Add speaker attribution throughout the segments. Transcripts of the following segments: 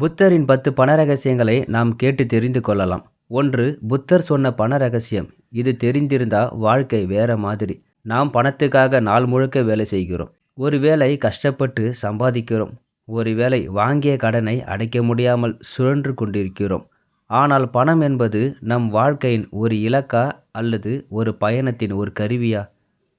Speaker 1: புத்தரின் பத்து பண ரகசியங்களை நாம் கேட்டு தெரிந்து கொள்ளலாம். ஒன்று புத்தர் சொன்ன பண ரகசியம் இது தெரிந்திருந்தா வாழ்க்கை வேற மாதிரி. நாம் பணத்துக்காக நாள் முழுக்க வேலை செய்கிறோம். ஒருவேளை கஷ்டப்பட்டு சம்பாதிக்கிறோம். ஒருவேளை வாங்கிய கடனை அடைக்க முடியாமல் சுழன்று கொண்டிருக்கிறோம். ஆனால் பணம் என்பது நம் வாழ்க்கையின் ஒரு இலக்கா அல்லது ஒரு பயணத்தின் ஒரு கருவியா?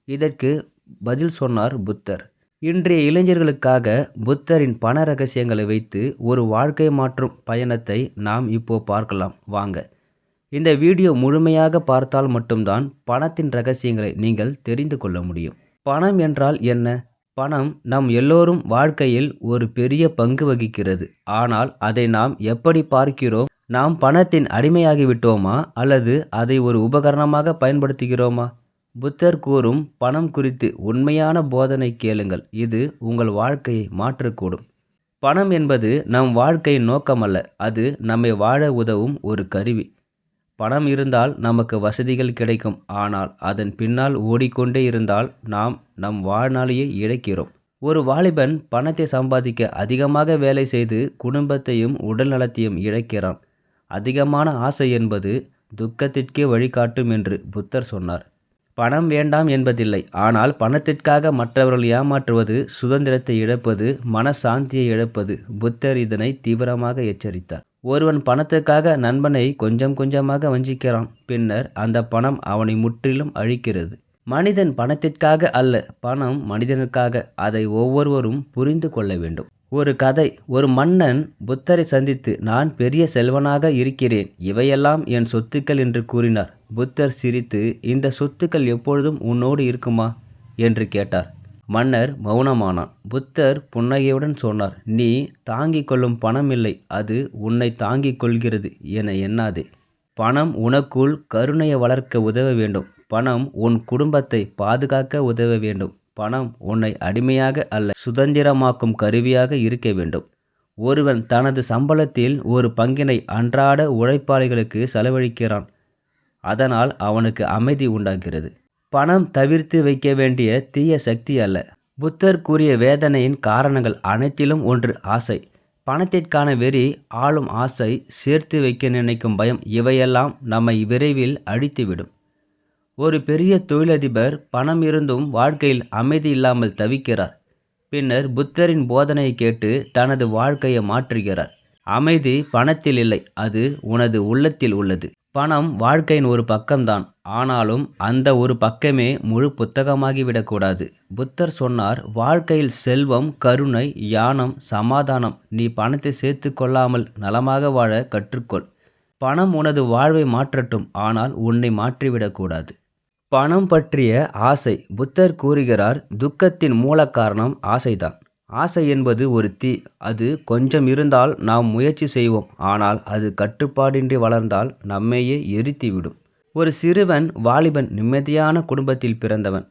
Speaker 1: இதற்கு பதில் சொன்னார் புத்தர். இன்றைய இளைஞர்களுக்காக புத்தரின் பண ரகசியங்களை வைத்து ஒரு வாழ்க்கை மாற்றும் பயணத்தை நாம் இப்போ பார்க்கலாம். வாங்க. இந்த வீடியோ முழுமையாக பார்த்தால் மட்டும்தான் பணத்தின் ரகசியங்களை நீங்கள் தெரிந்து கொள்ள முடியும். பணம் என்றால் என்ன? பணம் நம் எல்லோரும் வாழ்க்கையில் ஒரு பெரிய பங்கு வகிக்கிறது. ஆனால் அதை நாம் எப்படி பார்க்கிறோம்? நாம் பணத்தின் அடிமையாகிவிட்டோமா? அல்லது அதை ஒரு உபகரணமாக பயன்படுத்துகிறோமா? புத்தர் கூறும் பணம் குறித்து உண்மையான போதனை கேளுங்கள். இது உங்கள் வாழ்க்கையை மாற்றக்கூடும். பணம் என்பது நம் வாழ்க்கையின் நோக்கமல்ல. அது நம்மை வாழ உதவும் ஒரு கருவி. பணம் இருந்தால் நமக்கு வசதிகள் கிடைக்கும். ஆனால் அதன் பின்னால் ஓடிக்கொண்டே இருந்தால் நாம் நம் வாழ்நாளையே இழக்கிறோம். ஒரு வாலிபன் பணத்தை சம்பாதிக்க அதிகமாக வேலை செய்து குடும்பத்தையும் உடல் நலத்தையும் இழக்கிறான். அதிகமான ஆசை என்பது துக்கத்திற்கே வழிகாட்டும் என்று புத்தர் சொன்னார். பணம் வேண்டாம் என்பதில்லை. ஆனால் பணத்திற்காக மற்றவர்கள் ஏமாற்றுவது சுதந்திரத்தை இழப்பது மனசாந்தியை இழப்பது புத்தர் இதனை தீவிரமாக எச்சரித்தார். ஒருவன் பணத்துக்காக நண்பனை கொஞ்சம் கொஞ்சமாக வஞ்சிக்கிறான் பின்னர் அந்த பணம் அவனை முற்றிலும் அழிக்கிறது. மனிதன் பணத்திற்காக அல்ல பணம் மனிதனுக்காக. அதை ஒவ்வொருவரும் புரிந்து கொள்ள வேண்டும். ஒரு கதை ஒரு மன்னன் புத்தரை சந்தித்து நான் பெரிய செல்வனாக இருக்கிறேன் இவையெல்லாம் என் சொத்துக்கள் என்று கூறினார். புத்தர் சிரித்து இந்த சொத்துக்கள் எப்பொழுதும் உன்னோடு இருக்குமா என்று கேட்டார். மன்னர் மௌனமானான். புத்தர் புன்னகையுடன் சொன்னார் நீ தாங்கிக் கொள்ளும் பணம் இல்லை. அது உன்னை தாங்கிக் கொள்கிறது என எண்ணாதே. பணம் உனக்குள் கருணையை வளர்க்க உதவ வேண்டும். பணம் உன் குடும்பத்தை பாதுகாக்க உதவ வேண்டும். பணம் உன்னை அடிமையாக அல்ல சுதந்திரமாக்கும் கருவியாக இருக்க வேண்டும். ஒருவன் தனது சம்பளத்தில் ஒரு பங்கினை அன்றாட உழைப்பாளிகளுக்கு செலவழிக்கிறான். அதனால் அவனுக்கு அமைதி உண்டாகிறது. பணம் தவிர்த்து வைக்க வேண்டிய தீய சக்தி அல்ல. புத்தர் கூறிய வேதனையின் காரணங்கள் அனைத்திலும் ஒன்று ஆசை. பணத்திற்கான வெறி ஆளும் ஆசை சேர்த்து வைக்க நினைக்கும் பயம் இவையெல்லாம் நம்மை விரைவில் அழித்துவிடும். ஒரு பெரிய தொழிலதிபர் பணம் இருந்தும் வாழ்க்கையில் அமைதி இல்லாமல் தவிக்கிறார். பின்னர் புத்தரின் போதனையை கேட்டு தனது வாழ்க்கையை மாற்றுகிறார். அமைதி பணத்தில் இல்லை அது உனது உள்ளத்தில் உள்ளது. பணம் வாழ்க்கையின் ஒரு பக்கம்தான். ஆனாலும் அந்த ஒரு பக்கமே முழு புத்தகமாகிவிடக்கூடாது. புத்தர் சொன்னார் வாழ்க்கையில் செல்வம் கருணை யானம் சமாதானம். நீ பணத்தை சேர்த்து கொள்ளாமல் நலமாக வாழ கற்றுக்கொள். பணம் உனது வாழ்வை மாற்றட்டும். ஆனால் உன்னை மாற்றிவிடக்கூடாது. பணம் பற்றிய ஆசை. புத்தர் கூறுகிறார் துக்கத்தின் மூல காரணம் ஆசைதான். ஆசை என்பது ஒரு தீ அது கொஞ்சம் இருந்தால் நாம் முயற்சி செய்வோம் ஆனால் அது கட்டுப்பாடின்றி வளர்ந்தால் நம்மையே எரித்துவிடும். ஒரு சிறுவன் வாலிபன் நிம்மதியான குடும்பத்தில் பிறந்தவன்.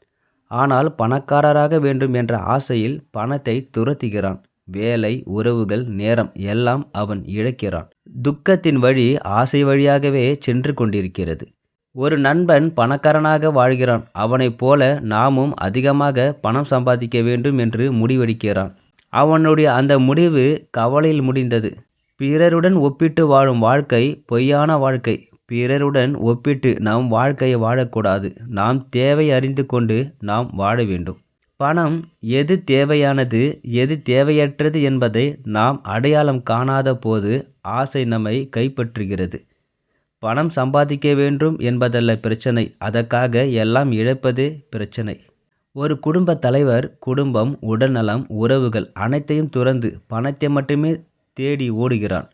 Speaker 1: ஆனால் பணக்காரராக வேண்டும் என்ற ஆசையில் பணத்தை துரத்துகிறான். வேலை உறவுகள் நேரம் எல்லாம் அவன் இழக்கிறான். துக்கத்தின் வழி ஆசை வழியாகவே சென்று கொண்டிருக்கிறது. ஒரு நண்பன் பணக்காரனாக வாழ்கிறான். அவனைப் போல நாமும் அதிகமாக பணம் சம்பாதிக்க வேண்டும் என்று முடிவெடுக்கிறான். அவனுடைய அந்த முடிவு கவலையில் முடிந்தது. பிறருடன் ஒப்பிட்டு வாழும் வாழ்க்கை பொய்யான வாழ்க்கை. பிறருடன் ஒப்பிட்டு நாம் வாழ்க்கையை வாழக்கூடாது. நாம் தேவை அறிந்து கொண்டு நாம் வாழ வேண்டும். பணம் எது தேவையானது எது தேவையற்றது என்பதை நாம் அடையாளம் காணாத போது ஆசை நம்மை கைப்பற்றுகிறது. பணம் சம்பாதிக்க வேண்டும் என்பதல்ல பிரச்சனை. அதற்காக எல்லாம் இழப்பதே பிரச்சனை. ஒரு குடும்ப தலைவர் குடும்பம் உடல்நலம் உறவுகள் அனைத்தையும் துறந்து பணத்தை மட்டுமே தேடி ஓடுகிறான்.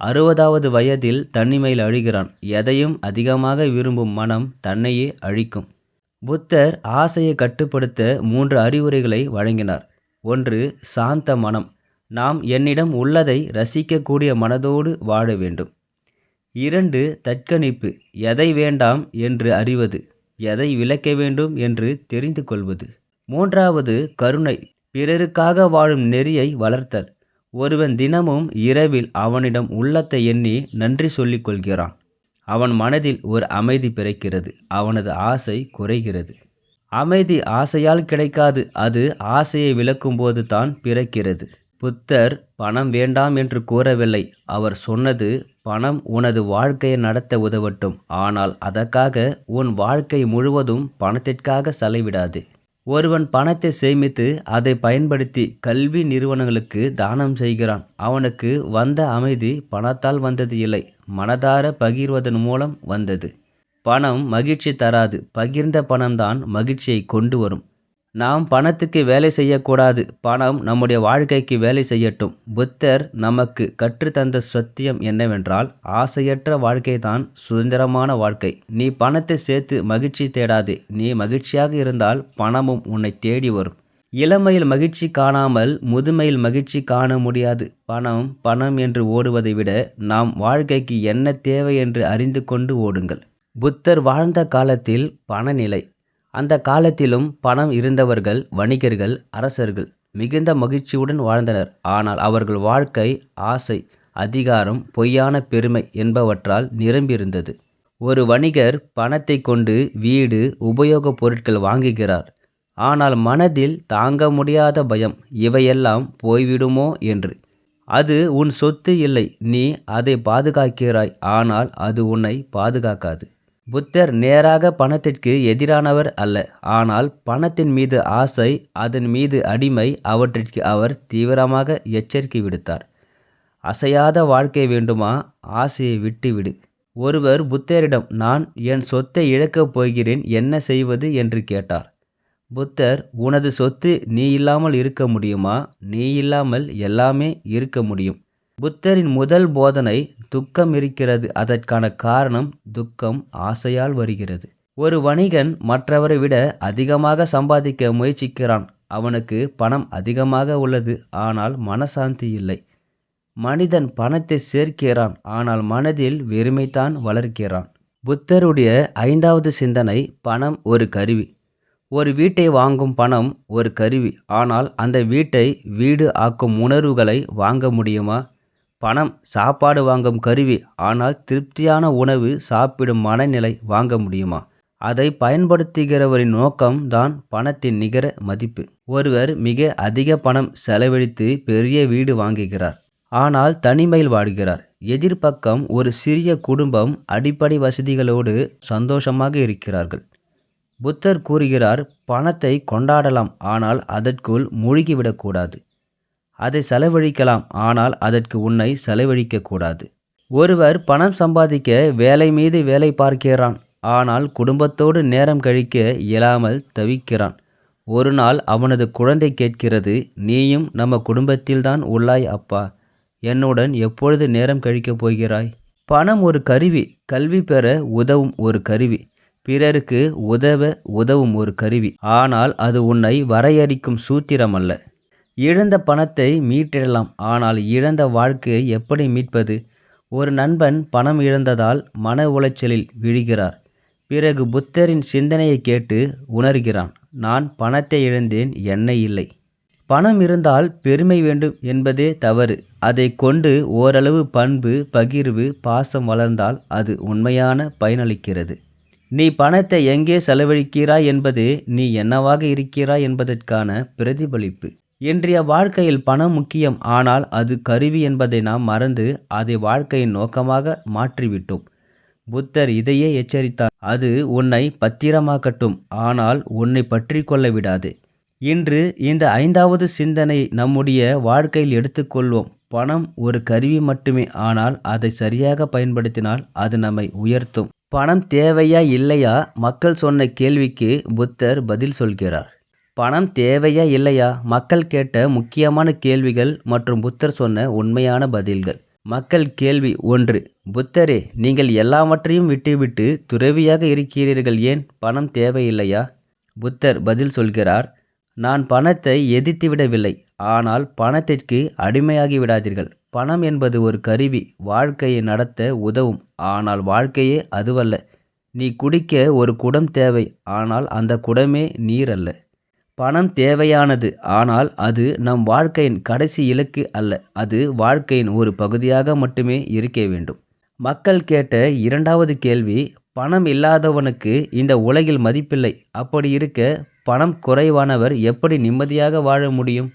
Speaker 1: அறுபதாவது வயதில் தனிமையில் அழிகிறான். எதையும் அதிகமாக விரும்பும் மனம் தன்னையே அழிக்கும். புத்தர் ஆசையை கட்டுப்படுத்த மூன்று அறிவுரைகளை வழங்கினார். ஒன்று சாந்த மனம். நாம் என்னிடம் உள்ளதை ரசிக்கக்கூடிய மனதோடு வாழ வேண்டும். இரண்டு தற்கணிப்பு எதை வேண்டாம் என்று அறிவது எதை விளக்க வேண்டும் என்று தெரிந்து கொள்வது. மூன்றாவது கருணை பிறருக்காக வாழும் நெறியை வளர்த்தல். ஒருவன் தினமும் இரவில் அவனிடம் உள்ளத்தை எண்ணி நன்றி சொல்லிக் கொள்கிறான். அவன் மனதில் ஒரு அமைதி பிறக்கிறது அவனது ஆசை குறைகிறது. அமைதி ஆசையால் கிடைக்காது அது ஆசையை விளக்கும்போது தான் பிறக்கிறது. புத்தர் பணம் வேண்டாம் என்று கூறவில்லை. அவர் சொன்னது பணம் உனது வாழ்க்கையை நடத்த உதவட்டும். ஆனால் அதற்காக உன் வாழ்க்கை முழுவதும் பணத்திற்காக செலவிடாது. ஒருவன் பணத்தை சேமித்து அதை பயன்படுத்தி கல்வி நிறுவனங்களுக்கு தானம் செய்கிறான். அவனுக்கு வந்த அமைதி பணத்தால் வந்தது இல்லை. மனதார பகிர்வதன் மூலம் வந்தது. பணம் மகிழ்ச்சி தராது. பகிர்ந்த பணம்தான் மகிழ்ச்சியை கொண்டு வரும். நாம் பணத்துக்கு வேலை செய்யக்கூடாது. பணம் நம்முடைய வாழ்க்கைக்கு வேலை செய்யட்டும். புத்தர் நமக்கு கற்றுத்தந்த சத்தியம் என்னவென்றால் ஆசையற்ற வாழ்க்கை தான் சுதந்திரமான வாழ்க்கை. நீ பணத்தை சேர்த்து மகிழ்ச்சி தேடாதே. நீ மகிழ்ச்சியாக இருந்தால் பணமும் உன்னை தேடி வரும். இளமையில் மகிழ்ச்சி காணாமல் முதுமையில் மகிழ்ச்சி காண முடியாது. பணம் பணம் என்று ஓடுவதை விட நாம் வாழ்க்கைக்கு என்ன தேவை என்று அறிந்து கொண்டு ஓடுங்கள். புத்தர் வாழ்ந்த காலத்தில் பணநிலை அந்த காலத்திலும் பணம் இருந்தவர்கள் வணிகர்கள் அரசர்கள் மிகுந்த மகிழ்ச்சியுடன் வாழ்ந்தனர். ஆனால் அவர்கள் வாழ்க்கை ஆசை அதிகாரம் பொய்யான பெருமை என்பவற்றால் நிரம்பியிருந்தது. ஒரு வணிகர் பணத்தை கொண்டு வீடு உபயோகப் பொருட்கள் வாங்குகிறார். ஆனால் மனதில் தாங்க முடியாத பயம் இவையெல்லாம் போய்விடுமோ? என்று. அது உன் சொத்து இல்லை. நீ அதை பாதுகாக்கிறாய். ஆனால் அது உன்னை பாதுகாக்காது. புத்தர் நேராக பணத்திற்கு எதிரானவர் அல்ல. ஆனால் பணத்தின் மீது ஆசை அதன் மீது அடிமை அவற்றிற்கு அவர் தீவிரமாக எச்சரிக்கை விடுத்தார். அசையாத வாழ்க்கை வேண்டுமா? ஆசையை விட்டுவிடு. ஒருவர் புத்தரிடம் நான் என் சொத்தை இழக்கப் போகிறேன் என்ன செய்வது? என்று கேட்டார். புத்தர் உனது சொத்து நீ இல்லாமல் இருக்க முடியுமா? நீ இல்லாமல் எல்லாமே இருக்க முடியும். புத்தரின் முதல் போதனை துக்கம் இருக்கிறது. அதற்கான காரணம் துக்கம் ஆசையால் வருகிறது. ஒரு வணிகன் மற்றவரை விட அதிகமாக சம்பாதிக்க முயற்சிக்கிறான். அவனுக்கு பணம் அதிகமாக உள்ளது ஆனால் மனசாந்தி இல்லை. மனிதன் பணத்தை சேர்க்கிறான் ஆனால் மனதில் வெறுமைத்தான் வளர்க்கிறான். புத்தருடைய ஐந்தாவது சிந்தனை பணம் ஒரு கருவி. ஒரு வீட்டை வாங்கும் பணம் ஒரு கருவி. ஆனால் அந்த வீட்டை வீடு ஆக்கும் உணர்வுகளை வாங்க முடியுமா? பணம் சாப்பாடு வாங்கும் கருவி. ஆனால் திருப்தியான உணவு சாப்பிடும் மனநிலை வாங்க முடியுமா? அதை பயன்படுத்துகிறவரின் நோக்கம் தான் பணத்தின் நிகர மதிப்பு. ஒருவர் மிக அதிக பணம் செலவழித்து பெரிய வீடு வாங்குகிறார். ஆனால் தனிமையில் வாழ்கிறார். எதிர்பக்கம் ஒரு சிறிய குடும்பம் அடிப்படை வசதிகளோடு சந்தோஷமாக இருக்கிறார்கள். புத்தர் கூறுகிறார் பணத்தை கொண்டாடலாம். ஆனால் அதற்குள் மூழ்கிவிடக்கூடாது. அதை செலவழிக்கலாம். ஆனால் அதற்கு உன்னை செலவழிக்கக்கூடாது. ஒருவர் பணம் சம்பாதிக்க வேலை மீது வேலை பார்க்கிறான். ஆனால் குடும்பத்தோடு நேரம் கழிக்க இயலாமல் தவிக்கிறான். ஒரு நாள் அவனது குழந்தை கேட்கிறது நீயும் நம்ம குடும்பத்தில்தான் உள்ளாய் அப்பா. என்னுடன் எப்பொழுது நேரம் கழிக்கப் போகிறாய்? பணம் ஒரு கருவி கல்வி பெற உதவும் ஒரு கருவி. பிறருக்கு உதவ உதவும் ஒரு கருவி. ஆனால் அது உன்னை வரையறிக்கும் சூத்திரம் அல்ல இழந்த பணத்தை மீட்டிடலாம். ஆனால் இழந்த வாழ்க்கையை எப்படி மீட்பது? ஒரு நண்பன் பணம் இழந்ததால் மன உளைச்சலில் விழுகிறார். பிறகு புத்தரின் சிந்தனையை கேட்டு உணர்கிறான் நான் பணத்தை இழந்தேன் என்னை இல்லை. பணம் இருந்தால் பெருமை வேண்டும் என்பதே தவறு. அதை கொண்டு ஓரளவு பண்பு பகிர்வு பாசம் வளர்ந்தால் அது உண்மையான பயனளிக்கிறது. நீ பணத்தை எங்கே செலவழிக்கிறாய் என்பது நீ என்னவாக இருக்கிறாய் என்பதற்கான பிரதிபலிப்பு. இன்றைய வாழ்க்கையில் பணம் முக்கியம். ஆனால் அது கருவி என்பதை நாம் மறந்து அதை வாழ்க்கையின் நோக்கமாக மாற்றிவிட்டோம். புத்தர் இதையே எச்சரித்தார். அது உன்னை பத்திரமாக்கட்டும். ஆனால் உன்னை பற்றி கொள்ள விடாது. இன்று இந்த ஐந்தாவது சிந்தனை நம்முடைய வாழ்க்கையில் எடுத்துக்கொள்வோம் பணம் ஒரு கருவி மட்டுமே. ஆனால் அதை சரியாக பயன்படுத்தினால் அது நம்மை உயர்த்தும். பணம் தேவையா இல்லையா? மக்கள் சொன்ன கேள்விக்கு புத்தர் பதில் சொல்கிறார். பணம் தேவையா இல்லையா? மக்கள் கேட்ட முக்கியமான கேள்விகள் மற்றும் புத்தர் சொன்ன உண்மையான பதில்கள். மக்கள் கேள்வி ஒன்று புத்தரே நீங்கள் எல்லாவற்றையும் விட்டுவிட்டு துறவியாக இருக்கிறீர்கள் ஏன்? பணம் தேவையில்லையா? புத்தர் பதில் சொல்கிறார் நான் பணத்தை எதிர்த்து விடவில்லை ஆனால் பணத்திற்கு அடிமையாகி விடாதீர்கள். பணம் என்பது ஒரு கருவி. வாழ்க்கையை நடத்த உதவும். ஆனால் வாழ்க்கையே அதுவல்ல. நீ குடிக்க ஒரு குடம் தேவை. ஆனால் அந்த குடமே நீர் அல்ல. பணம் தேவையானது. ஆனால் அது நம் வாழ்க்கையின் கடைசி இலக்கு அல்ல. அது வாழ்க்கையின் ஒரு பகுதியாக மட்டுமே இருக்க வேண்டும். மக்கள் கேட்ட இரண்டாவது கேள்வி பணம் இல்லாதவனுக்கு இந்த உலகில் மதிப்பில்லை. அப்படி இருக்க பணம் குறைவானவர் எப்படி நிம்மதியாக வாழ முடியும்?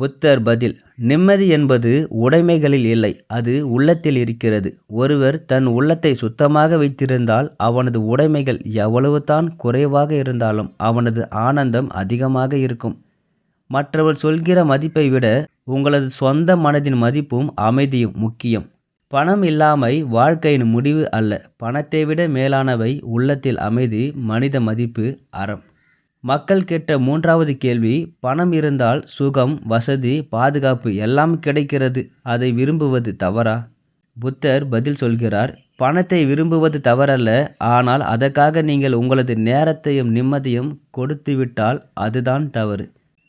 Speaker 1: புத்தர் பதில் நிம்மதி என்பது உடைமைகளில் இல்லை அது உள்ளத்தில் இருக்கிறது. ஒருவர் தன் உள்ளத்தை சுத்தமாக வைத்திருந்தால் அவனது உடைமைகள் எவ்வளவுதான் குறைவாக இருந்தாலும் அவனது ஆனந்தம் அதிகமாக இருக்கும். மற்றவர் சொல்கிற மதிப்பை விட உங்களது சொந்த மனதின் மதிப்பும் அமைதியும் முக்கியம். பணம் இல்லாமை வாழ்க்கையின் முடிவு அல்ல. பணத்தை விட மேலானவை உள்ளத்தில் அமைதி மனித மதிப்பு அறம். மக்கள் கேட்ட மூன்றாவது கேள்வி பணம் இருந்தால் சுகம் வசதி பாதுகாப்பு எல்லாம் கிடைக்கிறது. அதை விரும்புவது தவறா? புத்தர் பதில் சொல்கிறார் பணத்தை விரும்புவது தவறல்ல ஆனால் அதற்காக நீங்கள் உங்களது நேரத்தையும் நிம்மதியும் கொடுத்துவிட்டால் அதுதான் தவறு.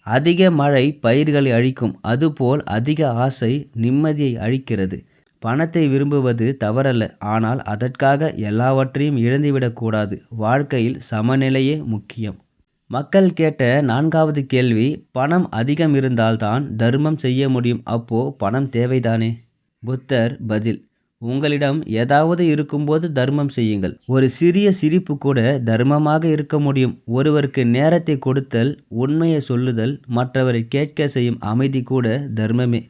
Speaker 1: அதிக மழை பயிர்களை அழிக்கும் அதுபோல் அதிக ஆசை நிம்மதியை அழிக்கிறது. பணத்தை விரும்புவது தவறல்ல ஆனால் அதற்காக எல்லாவற்றையும் இழந்துவிடக்கூடாது வாழ்க்கையில் சமநிலையே முக்கியம். மக்கள் கேட்ட நான்காவது கேள்வி பணம் அதிகம் இருந்தால்தான் தர்மம் செய்ய முடியும். அப்போ பணம் தேவைதானே? புத்தர் பதில் உங்களிடம் ஏதாவது இருக்கும்போது தர்மம் செய்யுங்கள். ஒரு சிறிய சிரிப்பு கூட தர்மமாக இருக்க முடியும். ஒருவருக்கு நேரத்தை கொடுத்தல் உண்மையை சொல்லுதல் மற்றவரை கேட்க செய்யும் அமைதி கூட தர்மமே.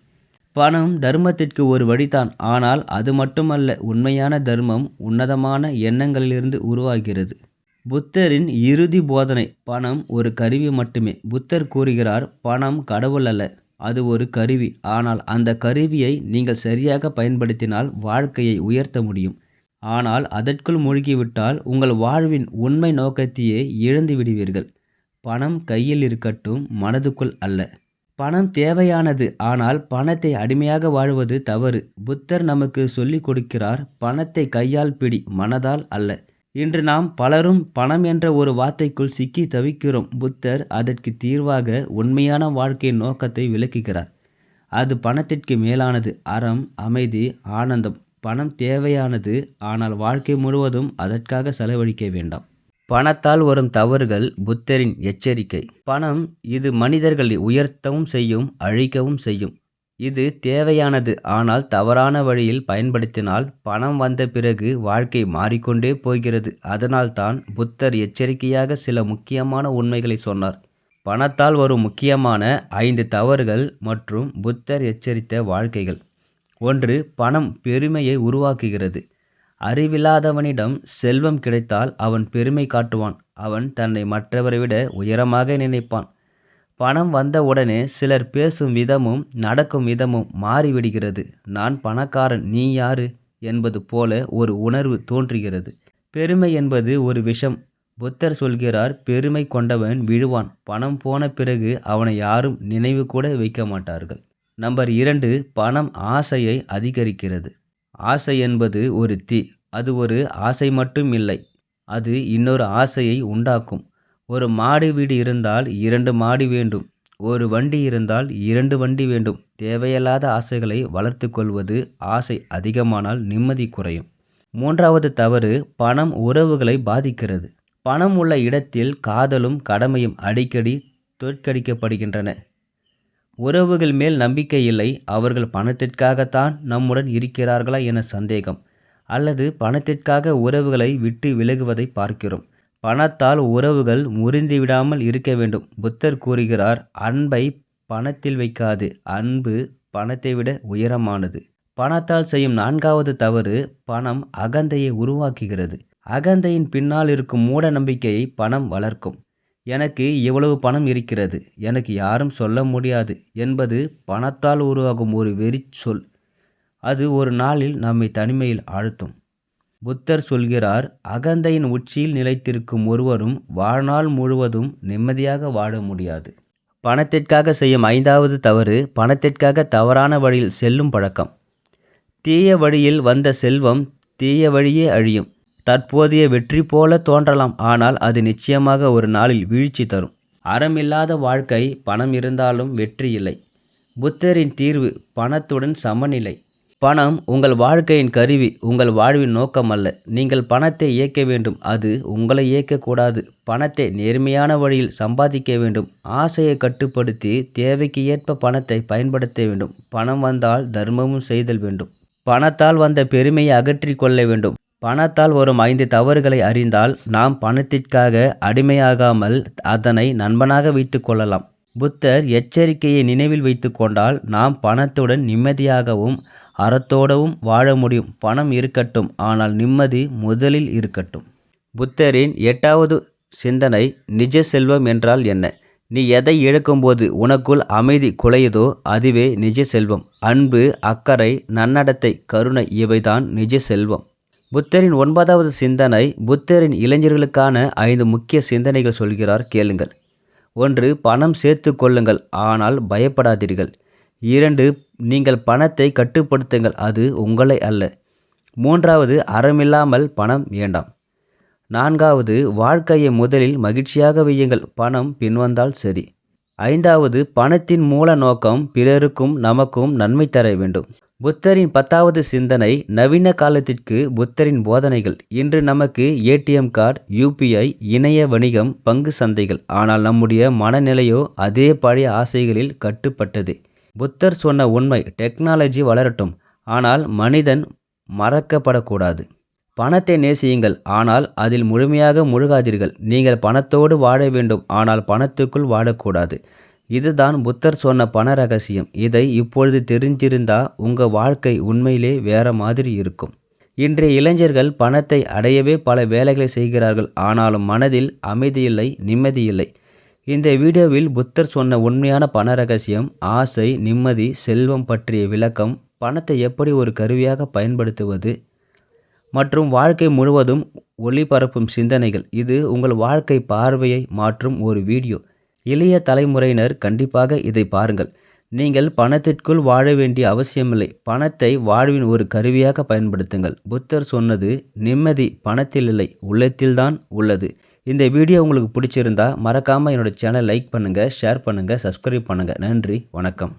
Speaker 1: பணம் தர்மத்திற்கு ஒரு வழிதான். ஆனால் அது மட்டுமல்ல உண்மையான தர்மம் உன்னதமான எண்ணங்களிலிருந்து உருவாகிறது. புத்தரின் இறுதி போதனை பணம் ஒரு கருவி மட்டுமே. புத்தர் கூறுகிறார் பணம் கடவுள் அல்ல அது ஒரு கருவி. ஆனால் அந்த கருவியை நீங்கள் சரியாக பயன்படுத்தினால் வாழ்க்கையை உயர்த்த முடியும். ஆனால் அதற்குள் மூழ்கிவிட்டால் உங்கள் வாழ்வின் உண்மை நோக்கத்தையே இழந்து விடுவீர்கள். பணம் கையில் இருக்கட்டும் மனதுக்குள் அல்ல. பணம் தேவையானது ஆனால் பணத்தை அடிமையாக வாழ்வது தவறு. புத்தர் நமக்கு சொல்லிக் கொடுக்கிறார் பணத்தை கையால் பிடி மனதால் அல்ல. இன்று நாம் பலரும் பணம் என்ற ஒரு வார்த்தைக்குள் சிக்கி தவிக்கிறோம். புத்தர் அதற்கு தீர்வாக உண்மையான வாழ்க்கையின் நோக்கத்தை விளக்குகிறார். அது பணத்திற்கு மேலானது. அறம் அமைதி ஆனந்தம். பணம் தேவையானது. ஆனால் வாழ்க்கை முழுவதும் அதற்காக செலவழிக்க வேண்டாம். பணத்தால் வரும் தவறுகள் புத்தரின் எச்சரிக்கை. பணம் இது மனிதர்களை உயர்த்தவும் செய்யும் அழிக்கவும் செய்யும். இது தேவையானது. ஆனால் தவறான வழியில் பயன்படுத்தினால் பணம் வந்த பிறகு வாழ்க்கை மாறிக்கொண்டே போகிறது. அதனால்தான் புத்தர் எச்சரிக்கையாக சில முக்கியமான உண்மைகளை சொன்னார். பணத்தால் வரும் முக்கியமான ஐந்து தவறுகள் மற்றும் புத்தர் எச்சரித்த வாழ்க்கைகள். ஒன்று பணம் பெருமையை உருவாக்குகிறது. அறிவில்லாதவனிடம் செல்வம் கிடைத்தால் அவன் பெருமை காட்டுவான். அவன் தன்னை மற்றவரை விட உயரமாக நினைப்பான். பணம் வந்த உடனே சிலர் பேசும் விதமும் நடக்கும் விதமும் மாறிவிடுகிறது. நான் பணக்காரன் நீ யாரு? என்பது போல ஒரு உணர்வு தோன்றுகிறது. பெருமை என்பது ஒரு விஷம். புத்தர் சொல்கிறார் பெருமை கொண்டவன் விழுவான். பணம் போன பிறகு அவனை யாரும் நினைவு கூட வைக்க மாட்டார்கள். நம்பர் இரண்டு பணம் ஆசையை அதிகரிக்கிறது. ஆசை என்பது ஒரு தீ. அது ஒரு ஆசை மட்டும் இல்லை. அது இன்னொரு ஆசையை உண்டாக்கும். ஒரு மாடி வீடு இருந்தால் இரண்டு மாடி வேண்டும். ஒரு வண்டி இருந்தால் இரண்டு வண்டி வேண்டும். தேவையில்லாத ஆசைகளை வளர்த்து கொள்வது ஆசை அதிகமானால் நிம்மதி குறையும். மூன்றாவது தவறு பணம் உறவுகளை பாதிக்கிறது. பணம் உள்ள இடத்தில் காதலும் கடமையும் அடிக்கடி தோற்கடிக்கப்படுகின்றன. உறவுகள் மேல் நம்பிக்கை இல்லை. அவர்கள் பணத்திற்காகத்தான் நம்முடன் இருக்கிறார்களா என சந்தேகம். அல்லது பணத்திற்காக உறவுகளை விட்டு விலகுவதை பார்க்கிறோம். பணத்தால் உறவுகள் முறிந்து விடாமல் இருக்க வேண்டும். புத்தர் கூறுகிறார் அன்பை பணத்தில் வைக்காது. அன்பு பணத்தை விட உயரமானது. பணத்தால் செய்யும் நான்காவது தவறு பணம் அகந்தையை உருவாக்குகிறது. அகந்தையின் பின்னால் இருக்கும் மூட நம்பிக்கையை பணம் வளர்க்கும். எனக்கு இவ்வளவு பணம் இருக்கிறது. எனக்கு யாரும் சொல்ல முடியாது. என்பது பணத்தால் உருவாகும் ஒரு வெறி சொல் அது ஒரு நாளில் நம்மை தனிமையில் ஆழ்த்தும். புத்தர் சொல்கிறார் அகந்தையின் உச்சியில் நிலைத்திருக்கும் ஒருவரும் வாழ்நாள் முழுவதும் நிம்மதியாக வாழ முடியாது. பணத்திற்காக செய்யும் ஐந்தாவது தவறு பணத்திற்காக தவறான வழியில் செல்லும் பழக்கம். தீய வழியில் வந்த செல்வம் தீய வழியே அழியும். தற்போதைய வெற்றி போல தோன்றலாம் ஆனால் அது நிச்சயமாக ஒரு நாளில் வீழ்ச்சி தரும். அறமில்லாத வாழ்க்கை பணம் இருந்தாலும் வெற்றி இல்லை. புத்தரின் தீர்வு பணத்துடன் சமநிலை. பணம் உங்கள் வாழ்க்கையின் கருவி உங்கள் வாழ்வின் நோக்கம் அல்ல. நீங்கள் பணத்தை இயக்க வேண்டும். அது உங்களை இயக்கக்கூடாது. பணத்தை நேர்மையான வழியில் சம்பாதிக்க வேண்டும். ஆசையை கட்டுப்படுத்தி தேவைக்கு ஏற்ப பணத்தை பயன்படுத்த வேண்டும். பணம் வந்தால் தர்மமும் செய்தல் வேண்டும். பணத்தால் வந்த பெருமையை அகற்றி கொள்ள வேண்டும். பணத்தால் வரும் ஐந்து தவறுகளை அறிந்தால் நாம் பணத்திற்காக அடிமையாகாமல் அதனை நண்பனாக வைத்து கொள்ளலாம். புத்தர் எச்சரிக்கையை நினைவில் வைத்து கொண்டால் நாம் பணத்துடன் நிம்மதியாகவும் அறத்தோடவும் வாழ முடியும். பணம் இருக்கட்டும் ஆனால் நிம்மதி முதலில் இருக்கட்டும். புத்தரின் எட்டாவது சிந்தனை நிஜ செல்வம் என்றால் என்ன? நீ எதை இழக்கும்போது உனக்குள் அமைதி குலையுதோ அதுவே நிஜ செல்வம். அன்பு அக்கறை நன்னடத்தை கருணை இவைதான் நிஜ செல்வம் புத்தரின் ஒன்பதாவது சிந்தனை புத்தரின் இளைஞர்களுக்கான ஐந்து முக்கிய சிந்தனைகள் சொல்கிறார். கேளுங்கள். ஒன்று பணம் சேர்த்து கொள்ளுங்கள் ஆனால் பயப்படாதீர்கள். இரண்டு நீங்கள் பணத்தை கட்டுப்படுத்துங்கள் அது உங்களை அல்ல. மூன்றாவது அறமில்லாமல் பணம் வேண்டாம். நான்காவது வாழ்க்கையை முதலில் மகிழ்ச்சியாக வையுங்கள் பணம் பின்வந்தால் சரி. ஐந்தாவது பணத்தின் மூல நோக்கம் பிறருக்கும் நமக்கும் நன்மை தர வேண்டும். புத்தரின் பத்தாவது சிந்தனை நவீன காலத்திற்கு புத்தரின் போதனைகள். இன்று நமக்கு ஏடிஎம் கார்டு யூபிஐ இணைய வணிகம் பங்கு சந்தைகள். ஆனால் நம்முடைய மனநிலையோ அதே பழைய ஆசைகளில் கட்டுப்பட்டது. புத்தர் சொன்ன உண்மை டெக்னாலஜி வளரட்டும். ஆனால் மனிதன் மறக்கப்படக்கூடாது. பணத்தை நேசியுங்கள். ஆனால் அதில் முழுமையாக முழுகாதீர்கள். நீங்கள் பணத்தோடு வாழ வேண்டும். ஆனால் பணத்துக்குள் வாழக்கூடாது. இதுதான் புத்தர் சொன்ன பண ரகசியம். இதை இப்பொழுது தெரிஞ்சிருந்தா உங்கள் வாழ்க்கை உண்மையிலே வேற மாதிரி இருக்கும். இன்றைய இளைஞர்கள் பணத்தை அடையவே பல வேலைகளை செய்கிறார்கள். ஆனாலும் மனதில் அமைதியில்லை நிம்மதியில்லை. இந்த வீடியோவில் புத்தர் சொன்ன உண்மையான பண ரகசியம் ஆசை நிம்மதி செல்வம் பற்றிய விளக்கம் பணத்தை எப்படி ஒரு கருவியாக பயன்படுத்துவது மற்றும் வாழ்க்கை முழுவதும் ஒளிபரப்பும் சிந்தனைகள். இது உங்கள் வாழ்க்கை பார்வையை மாற்றும் ஒரு வீடியோ. இளைய தலைமுறையினர் கண்டிப்பாக இதை பாருங்கள். நீங்கள் பணத்திற்குள் வாழ வேண்டிய அவசியமில்லை. பணத்தை வாழ்வின் ஒரு கருவியாக பயன்படுத்துங்கள். புத்தர் சொன்னது நிம்மதி பணத்தில் இல்லை உள்ளத்தில்தான் உள்ளது. இந்த வீடியோ உங்களுக்கு பிடிச்சிருந்தா மறக்காமல் என்னோட சேனல் லைக் பண்ணுங்கள் ஷேர் பண்ணுங்கள் சப்ஸ்கிரைப் பண்ணுங்கள் நன்றி வணக்கம்.